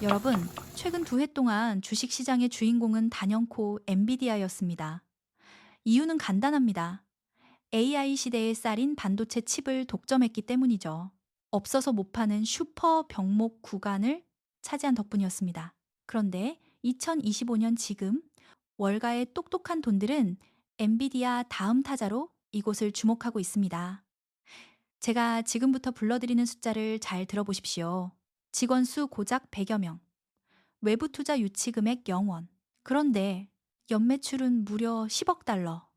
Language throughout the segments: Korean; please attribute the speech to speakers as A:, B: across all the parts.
A: 여러분, 최근 두 해 동안 주식 시장의 주인공은 단연코 엔비디아였습니다. 이유는 간단합니다. AI 시대의 쌀인 반도체 칩을 독점했기 때문이죠. 없어서 못 파는 슈퍼 병목 구간을 차지한 덕분이었습니다. 그런데 2025년 지금 월가의 똑똑한 돈들은 엔비디아 다음 타자로 이곳을 주목하고 있습니다. 제가 지금부터 불러드리는 숫자를 잘 들어보십시오. 직원 수 고작 100여 명. 외부 투자 유치 금액 0원. 그런데 연매출은 무려 10억 달러.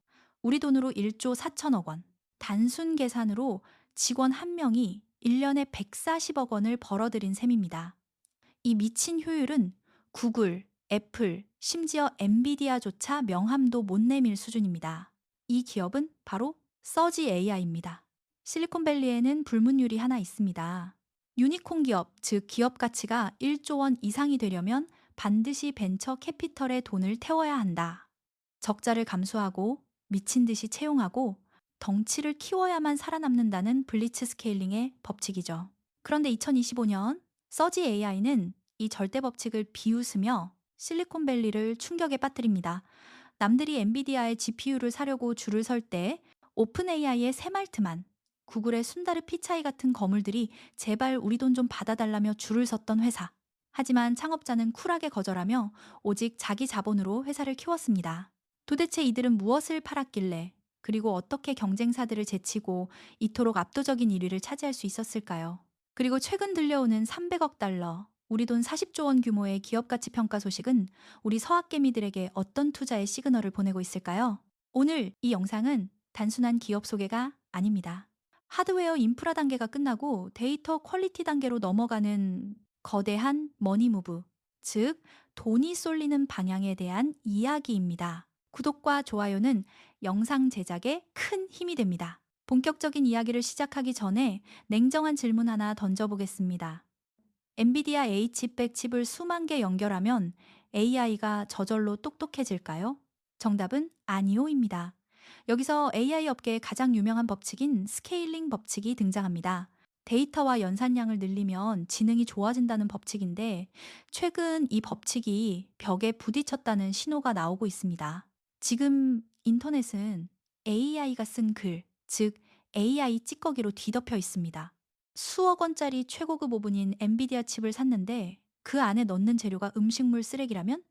A: 우리 돈으로 1조 4천억 원. 단순 계산으로 직원 한 명이 1년에 140억 원을 벌어들인 셈입니다. 이 미친 효율은 구글, 애플, 심지어 엔비디아조차 명함도 못 내밀 수준입니다. 이 기업은 바로 서지 AI입니다. 실리콘밸리에는 불문율이 하나 있습니다. 유니콘 기업, 즉 기업 가치가 1조 원 이상이 되려면 반드시 벤처 캐피털에 돈을 태워야 한다. 적자를 감수하고 미친 듯이 채용하고 덩치를 키워야만 살아남는다는 블리츠 스케일링의 법칙이죠. 그런데 2025년 서지 AI는 이 절대 법칙을 비웃으며 실리콘밸리를 충격에 빠뜨립니다. 남들이 엔비디아의 GPU를 사려고 줄을 설 때 오픈 AI의 새말트만 구글의 순다르 피차이 같은 거물들이 제발 우리 돈 좀 받아달라며 줄을 섰던 회사. 하지만 창업자는 쿨하게 거절하며 오직 자기 자본으로 회사를 키웠습니다. 도대체 이들은 무엇을 팔았길래 그리고 어떻게 경쟁사들을 제치고 이토록 압도적인 1위를 차지할 수 있었을까요? 그리고 최근 들려오는 300억 달러, 우리 돈 40조 원 규모의 기업 가치 평가 소식은 우리 서학개미들에게 어떤 투자의 시그널을 보내고 있을까요? 오늘 이 영상은 단순한 기업 소개가 아닙니다. 하드웨어 인프라 단계가 끝나고 데이터 퀄리티 단계로 넘어가는 거대한 머니 무브, 즉 돈이 쏠리는 방향에 대한 이야기입니다. 구독과 좋아요는 영상 제작에 큰 힘이 됩니다. 본격적인 이야기를 시작하기 전에 냉정한 질문 하나 던져보겠습니다. 엔비디아 H100 칩을 수만 개 연결하면 AI가 저절로 똑똑해질까요? 정답은 아니오입니다. 여기서 AI 업계의 가장 유명한 법칙인 스케일링 법칙이 등장합니다. 데이터와 연산량을 늘리면 지능이 좋아진다는 법칙인데 최근 이 법칙이 벽에 부딪혔다는 신호가 나오고 있습니다. 지금 인터넷은 AI가 쓴 글, 즉 AI 찌꺼기로 뒤덮여 있습니다. 수억 원짜리 최고급 오븐인 엔비디아 칩을 샀는데 그 안에 넣는 재료가 음식물 쓰레기라면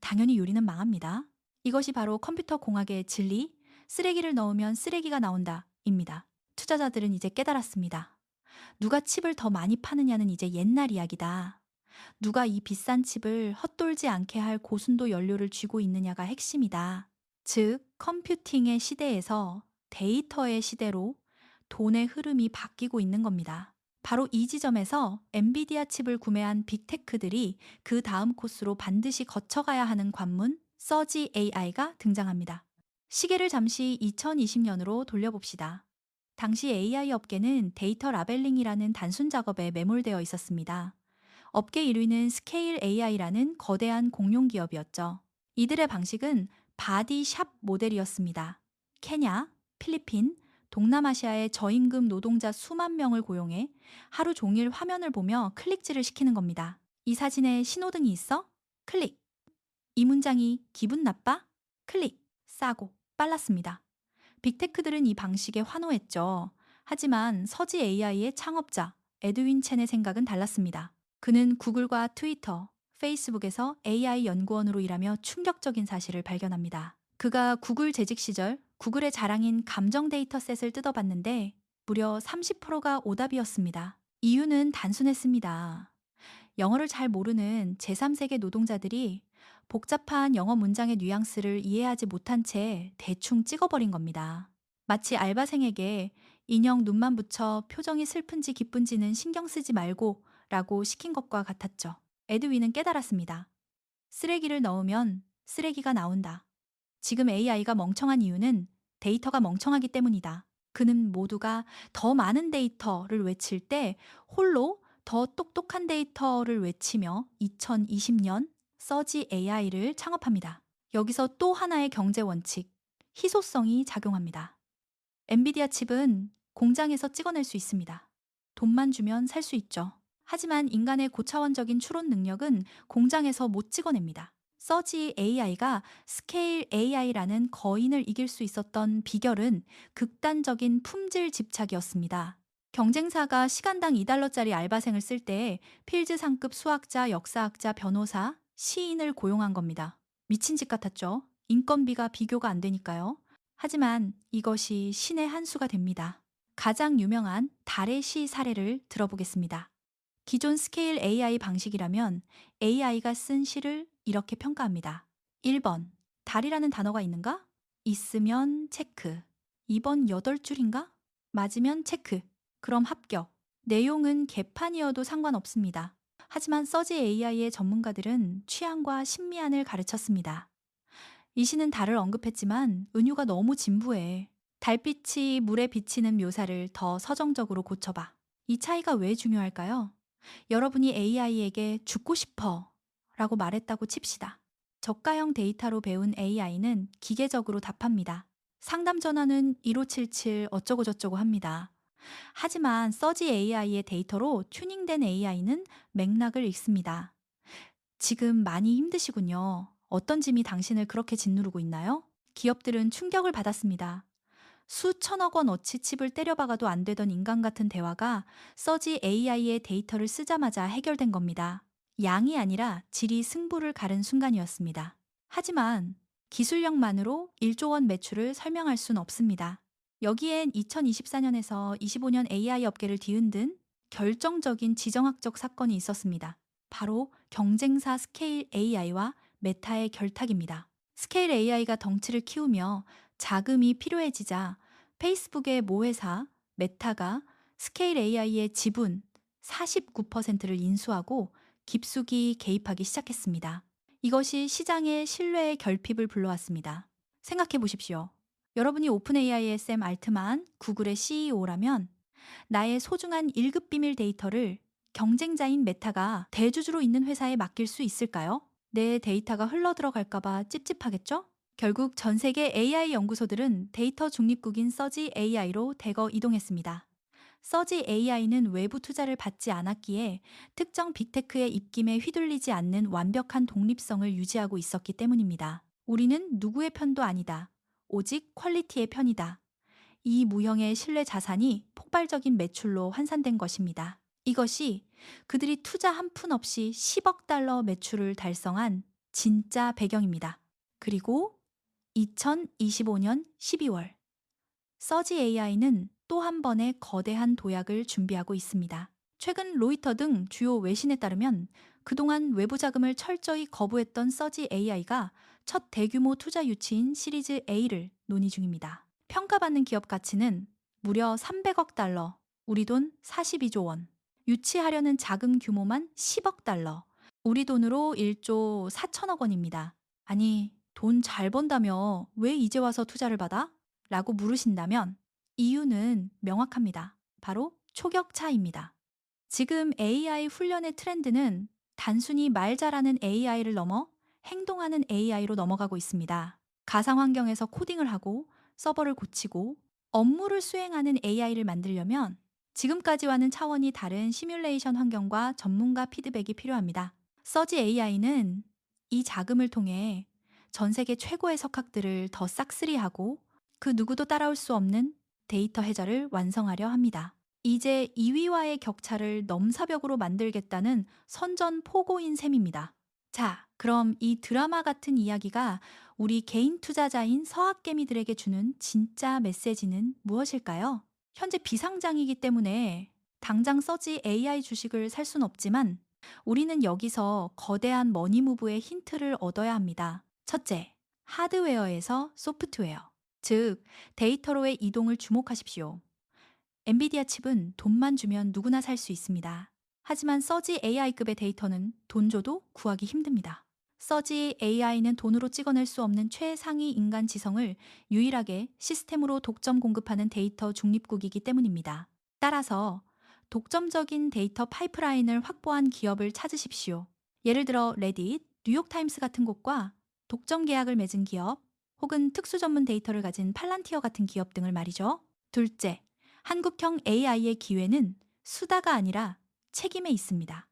A: 당연히 요리는 망합니다. 이것이 바로 컴퓨터 공학의 진리, 쓰레기를 넣으면 쓰레기가 나온다. 입니다. 투자자들은 이제 깨달았습니다. 누가 칩을 더 많이 파느냐는 이제 옛날 이야기다. 누가 이 비싼 칩을 헛돌지 않게 할 고순도 연료를 쥐고 있느냐가 핵심이다. 즉, 컴퓨팅의 시대에서 데이터의 시대로 돈의 흐름이 바뀌고 있는 겁니다. 바로 이 지점에서 엔비디아 칩을 구매한 빅테크들이 그 다음 코스로 반드시 거쳐가야 하는 관문 서지 AI가 등장합니다. 시계를 잠시 2020년으로 돌려봅시다. 당시 AI 업계는 데이터 라벨링이라는 단순 작업에 매몰되어 있었습니다. 업계 1위는 스케일 AI라는 거대한 공룡 기업이었죠. 이들의 방식은 바디샵 모델이었습니다. 케냐, 필리핀, 동남아시아의 저임금 노동자 수만 명을 고용해 하루 종일 화면을 보며 클릭질을 시키는 겁니다. 이 사진에 신호등이 있어? 클릭. 이 문장이 기분 나빠? 클릭. 싸고 빨랐습니다. 빅테크들은 이 방식에 환호했죠. 하지만 서지 AI의 창업자 에드윈 첸의 생각은 달랐습니다. 그는 구글과 트위터, 페이스북에서 AI 연구원으로 일하며 충격적인 사실을 발견합니다. 그가 구글 재직 시절 구글의 자랑인 감정 데이터셋을 뜯어봤는데 무려 30%가 오답이었습니다. 이유는 단순했습니다. 영어를 잘 모르는 제3세계 노동자들이 복잡한 영어 문장의 뉘앙스를 이해하지 못한 채 대충 찍어버린 겁니다. 마치 알바생에게 인형 눈만 붙여 표정이 슬픈지 기쁜지는 신경 쓰지 말고 라고 시킨 것과 같았죠. 에드윈은 깨달았습니다. 쓰레기를 넣으면 쓰레기가 나온다. 지금 AI가 멍청한 이유는 데이터가 멍청하기 때문이다. 그는 모두가 더 많은 데이터를 외칠 때 홀로 더 똑똑한 데이터를 외치며 2020년 서지 AI를 창업합니다. 여기서 또 하나의 경제 원칙, 희소성이 작용합니다. 엔비디아 칩은 공장에서 찍어낼 수 있습니다. 돈만 주면 살 수 있죠. 하지만 인간의 고차원적인 추론 능력은 공장에서 못 찍어냅니다. 서지 AI가 스케일 AI라는 거인을 이길 수 있었던 비결은 극단적인 품질 집착이었습니다. 경쟁사가 시간당 2달러짜리 알바생을 쓸 때 필즈 상급 수학자, 역사학자, 변호사, 시인을 고용한 겁니다. 미친 짓 같았죠. 인건비가 비교가 안 되니까요. 하지만 이것이 신의 한 수가 됩니다. 가장 유명한 달의 시 사례를 들어보겠습니다. 기존 스케일 AI 방식이라면 AI가 쓴 시를 이렇게 평가합니다. 1번. 달이라는 단어가 있는가? 있으면 체크. 2번 8줄인가? 맞으면 체크. 그럼 합격. 내용은 개판이어도 상관없습니다. 하지만 서지 AI의 전문가들은 취향과 신미안을 가르쳤습니다. 이 시는 달을 언급했지만 은유가 너무 진부해. 달빛이 물에 비치는 묘사를 더 서정적으로 고쳐봐. 이 차이가 왜 중요할까요? 여러분이 AI에게 죽고 싶어 라고 말했다고 칩시다. 저가형 데이터로 배운 AI는 기계적으로 답합니다. 상담 전화는 1577 어쩌고저쩌고 합니다. 하지만 서지 AI의 데이터로 튜닝된 AI는 맥락을 읽습니다. 지금 많이 힘드시군요. 어떤 짐이 당신을 그렇게 짓누르고 있나요? 기업들은 충격을 받았습니다. 수천억 원 어치 칩을 때려박아도 안 되던 인간 같은 대화가 서지 AI의 데이터를 쓰자마자 해결된 겁니다. 양이 아니라 질이 승부를 가른 순간이었습니다. 하지만 기술력만으로 1조 원 매출을 설명할 순 없습니다. 여기엔 2024년에서 25년 AI 업계를 뒤흔든 결정적인 지정학적 사건이 있었습니다. 바로 경쟁사 스케일 AI와 메타의 결탁입니다. 스케일 AI가 덩치를 키우며 자금이 필요해지자 페이스북의 모 회사 메타가 스케일 AI의 지분 49%를 인수하고 깊숙이 개입하기 시작했습니다. 이것이 시장의 신뢰의 결핍을 불러왔습니다. 생각해 보십시오. 여러분이 오픈 AI의 샘 알트만, 구글의 CEO라면 나의 소중한 1급 비밀 데이터를 경쟁자인 메타가 대주주로 있는 회사에 맡길 수 있을까요? 내 데이터가 흘러 들어갈까봐 찝찝하겠죠? 결국 전 세계 AI 연구소들은 데이터 중립국인 서지 AI로 대거 이동했습니다. 서지 AI는 외부 투자를 받지 않았기에 특정 빅테크의 입김에 휘둘리지 않는 완벽한 독립성을 유지하고 있었기 때문입니다. 우리는 누구의 편도 아니다. 오직 퀄리티의 편이다. 이 무형의 신뢰 자산이 폭발적인 매출로 환산된 것입니다. 이것이 그들이 투자 한 푼 없이 10억 달러 매출을 달성한 진짜 배경입니다. 그리고 2025년 12월 서지 AI는 또 한 번의 거대한 도약을 준비하고 있습니다. 최근 로이터 등 주요 외신에 따르면 그동안 외부 자금을 철저히 거부했던 서지 AI가 첫 대규모 투자 유치인 시리즈 A를 논의 중입니다. 평가받는 기업 가치는 무려 300억 달러, 우리 돈 42조 원. 유치하려는 자금 규모만 10억 달러, 우리 돈으로 1조 4천억 원입니다. 아니, 돈 잘 번다며 왜 이제 와서 투자를 받아? 라고 물으신다면 이유는 명확합니다. 바로 초격차입니다. 지금 AI 훈련의 트렌드는 단순히 말 잘하는 AI를 넘어 행동하는 AI로 넘어가고 있습니다. 가상 환경에서 코딩을 하고 서버를 고치고 업무를 수행하는 AI를 만들려면 지금까지와는 차원이 다른 시뮬레이션 환경과 전문가 피드백이 필요합니다. 서지 AI는 이 자금을 통해 전 세계 최고의 석학들을 더 싹쓸이하고 그 누구도 따라올 수 없는 데이터 해자를 완성하려 합니다. 이제 2위와의 격차를 넘사벽으로 만들겠다는 선전 포고인 셈입니다. 자, 그럼 이 드라마 같은 이야기가 우리 개인 투자자인 서학개미들에게 주는 진짜 메시지는 무엇일까요? 현재 비상장이기 때문에 당장 서지 AI 주식을 살 순 없지만 우리는 여기서 거대한 머니무브의 힌트를 얻어야 합니다. 첫째, 하드웨어에서 소프트웨어, 즉 데이터로의 이동을 주목하십시오. 엔비디아 칩은 돈만 주면 누구나 살 수 있습니다. 하지만 서지 AI급의 데이터는 돈 줘도 구하기 힘듭니다. 서지 AI는 돈으로 찍어낼 수 없는 최상위 인간 지성을 유일하게 시스템으로 독점 공급하는 데이터 중립국이기 때문입니다. 따라서 독점적인 데이터 파이프라인을 확보한 기업을 찾으십시오. 예를 들어 레딧, 뉴욕타임스 같은 곳과 독점 계약을 맺은 기업, 혹은 특수 전문 데이터를 가진 팔란티어 같은 기업 등을 말이죠. 둘째, 한국형 AI의 기회는 수다가 아니라 책임에 있습니다.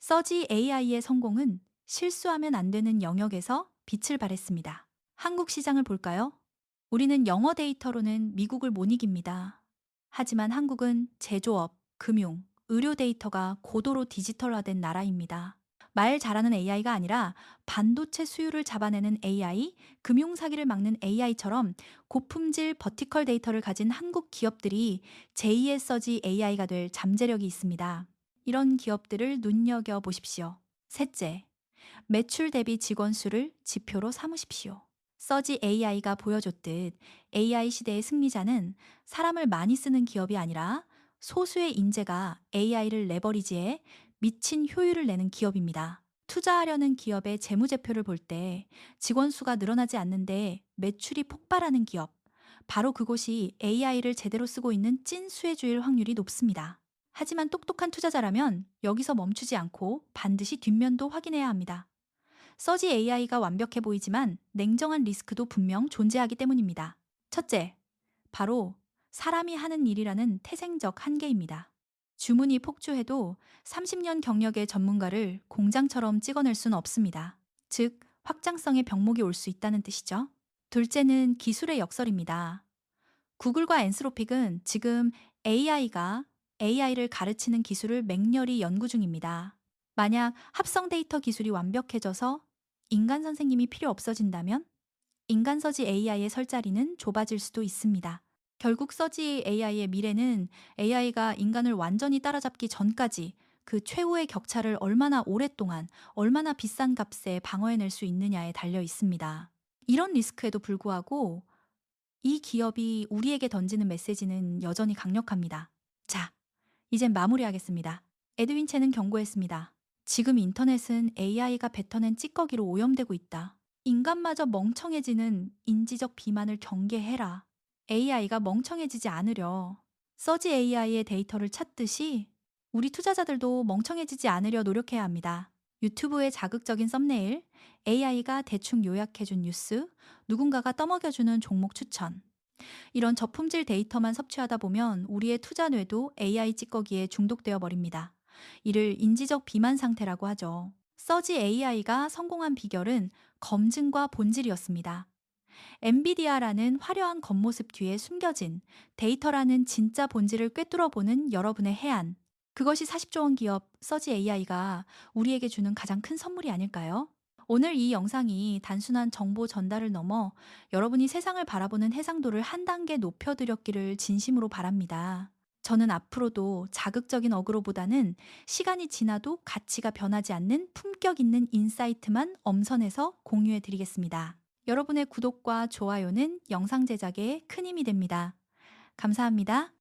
A: 서지 AI의 성공은 실수하면 안 되는 영역에서 빛을 발했습니다. 한국 시장을 볼까요? 우리는 영어 데이터로는 미국을 못 이깁니다. 하지만 한국은 제조업, 금융, 의료 데이터가 고도로 디지털화된 나라입니다. 말 잘하는 AI가 아니라 반도체 수요를 잡아내는 AI, 금융 사기를 막는 AI처럼 고품질 버티컬 데이터를 가진 한국 기업들이 제2의 서지 AI가 될 잠재력이 있습니다. 이런 기업들을 눈여겨 보십시오. 셋째, 매출 대비 직원 수를 지표로 삼으십시오. 서지 AI가 보여줬듯 AI 시대의 승리자는 사람을 많이 쓰는 기업이 아니라 소수의 인재가 AI를 레버리지해 미친 효율을 내는 기업입니다. 투자하려는 기업의 재무제표를 볼 때 직원 수가 늘어나지 않는데 매출이 폭발하는 기업, 바로 그곳이 AI를 제대로 쓰고 있는 찐 수혜주일 확률이 높습니다. 하지만 똑똑한 투자자라면 여기서 멈추지 않고 반드시 뒷면도 확인해야 합니다. 서지 AI가 완벽해 보이지만 냉정한 리스크도 분명 존재하기 때문입니다. 첫째, 바로 사람이 하는 일이라는 태생적 한계입니다. 주문이 폭주해도 30년 경력의 전문가를 공장처럼 찍어낼 수는 없습니다. 즉, 확장성의 병목이 올 수 있다는 뜻이죠. 둘째는 기술의 역설입니다. 구글과 엔스로픽은 지금 AI가 AI를 가르치는 기술을 맹렬히 연구 중입니다. 만약 합성 데이터 기술이 완벽해져서 인간 선생님이 필요 없어진다면 인간 서지 AI의 설 자리는 좁아질 수도 있습니다. 결국 서지 AI의 미래는 AI가 인간을 완전히 따라잡기 전까지 그 최후의 격차를 얼마나 오랫동안, 얼마나 비싼 값에 방어해낼 수 있느냐에 달려 있습니다. 이런 리스크에도 불구하고 이 기업이 우리에게 던지는 메시지는 여전히 강력합니다. 자, 이젠 마무리하겠습니다. 에드윈 채는 경고했습니다. 지금 인터넷은 AI가 뱉어낸 찌꺼기로 오염되고 있다. 인간마저 멍청해지는 인지적 비만을 경계해라. AI가 멍청해지지 않으려. 서지 AI의 데이터를 찾듯이 우리 투자자들도 멍청해지지 않으려 노력해야 합니다. 유튜브의 자극적인 썸네일, AI가 대충 요약해준 뉴스, 누군가가 떠먹여주는 종목 추천. 이런 저품질 데이터만 섭취하다 보면 우리의 투자 뇌도 AI 찌꺼기에 중독되어 버립니다. 이를 인지적 비만 상태라고 하죠. 서지 AI가 성공한 비결은 검증과 본질이었습니다. 엔비디아라는 화려한 겉모습 뒤에 숨겨진 데이터라는 진짜 본질을 꿰뚫어보는 여러분의 해안. 그것이 40조 원 기업 서지 AI가 우리에게 주는 가장 큰 선물이 아닐까요? 오늘 이 영상이 단순한 정보 전달을 넘어 여러분이 세상을 바라보는 해상도를 한 단계 높여드렸기를 진심으로 바랍니다. 저는 앞으로도 자극적인 어그로보다는 시간이 지나도 가치가 변하지 않는 품격 있는 인사이트만 엄선해서 공유해 드리겠습니다. 여러분의 구독과 좋아요는 영상 제작에 큰 힘이 됩니다. 감사합니다.